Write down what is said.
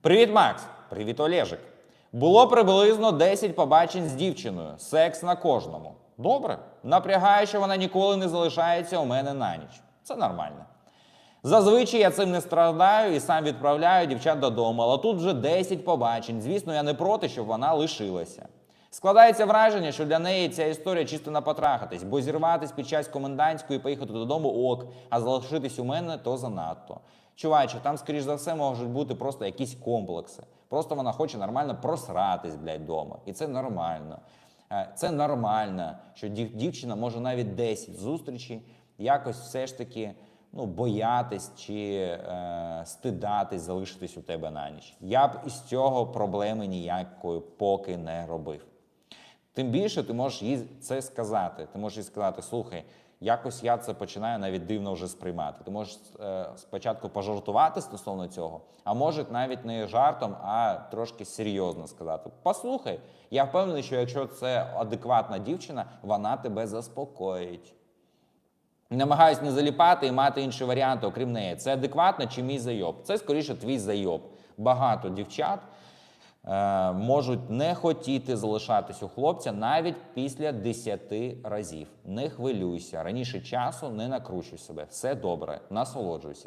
Привіт, Макс! Привіт, Олежик. Було приблизно 10 побачень з дівчиною. Секс на кожному. Добре. Напрягає, що вона ніколи не залишається у мене на ніч. Це нормально. Зазвичай я цим не страдаю і сам відправляю дівчат додому, але тут вже 10 побачень. Звісно, я не проти, щоб вона лишилася. Складається враження, що для неї ця історія чисто на потрахатись, бо зірватись під час комендантської і поїхати додому ок, а залишитись у мене то занадто. Чуваче, там, скоріш за все, можуть бути просто якісь комплекси. Просто вона хоче нормально просратись, блядь, вдома. І це нормально. Е, Це нормально, що дів- дівчина може навіть 10 зустрічей якось все ж таки ну, боятись чи е, стидатись залишитись у тебе на ніч. Я б із цього проблеми ніякої поки не робив. Тим більше ти можеш їй це сказати. Ти можеш їй сказати, слухай, якось я це починаю навіть дивно вже сприймати. Ти можеш е, спочатку пожартувати стосовно цього, а може навіть не жартом, а трошки серйозно сказати. Послухай, я впевнений, що якщо це адекватна дівчина, вона тебе заспокоїть. Намагаюсь не заліпати і мати інші варіанти, окрім неї. Це адекватно чи мій зайоб? Це скоріше твій зайоб. Багато дівчат можуть не хотіти залишатись у хлопця навіть після 10 разів. Не хвилюйся. Раніше часу не накручуй себе. Все добре, насолоджуйся.